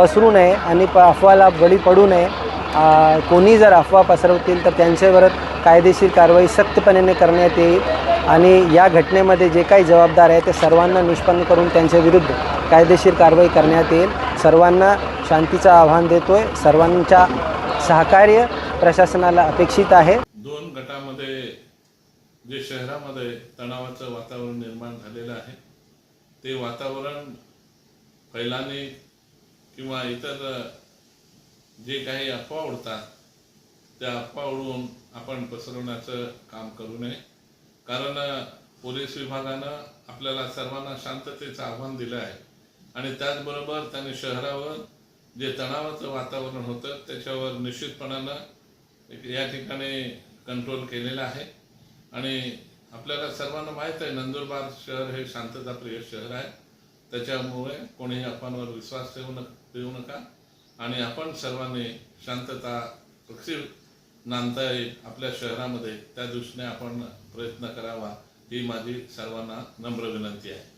पसरू नये आणि प अफवाला बळी पडू नये. कोणी जर अफवा पसरवतील तर त्यांच्यावर कायदेशीर कारवाई सक्तपणे करण्यात येईल आणि या घटनेमध्ये जे काही जबाबदार आहे ते सर्वांना निष्पन्न करून त्यांच्या विरुद्ध कायदेशीर कारवाई करण्यात येईल. सर्वांना शांतीचं आव्हान देतो आहे सर्वांच्या सहकार्य प्रशासनाला अपेक्षित आहे. दोन गटामध्ये जे शहरामध्ये तणावाचं वातावरण निर्माण झालेलं आहे ते वातावरण फैलाने किंवा इतर जे काही अफवा उडतात त्या अफवा उडवून आपण पसरवण्याचं काम करू नये. कारण पोलीस विभागानं आपल्याला सर्वांना शांततेचं आव्हान दिलं आहे. आणि त्याचबरोबर त्यांनी शहरावर जे तणावाचं वातावरण होतं त्याच्यावर निश्चितपणानं या ठिकाणी कंट्रोल केलेला आहे. आणि आपल्याला सर्वांना माहीत आहे नंदुरबार शहर हे शांतताप्रिय शहर आहे. त्याच्यामुळे कोणीही अफवांवर विश्वास ठेवू न देऊ नका. आणि आपण सर्वांनी शांतता पक्षी नांदता येईल आपल्या शहरामध्ये त्या दृष्टीने आपण प्रयत्न करावा ही माझी सर्वांना नम्र विनंती आहे.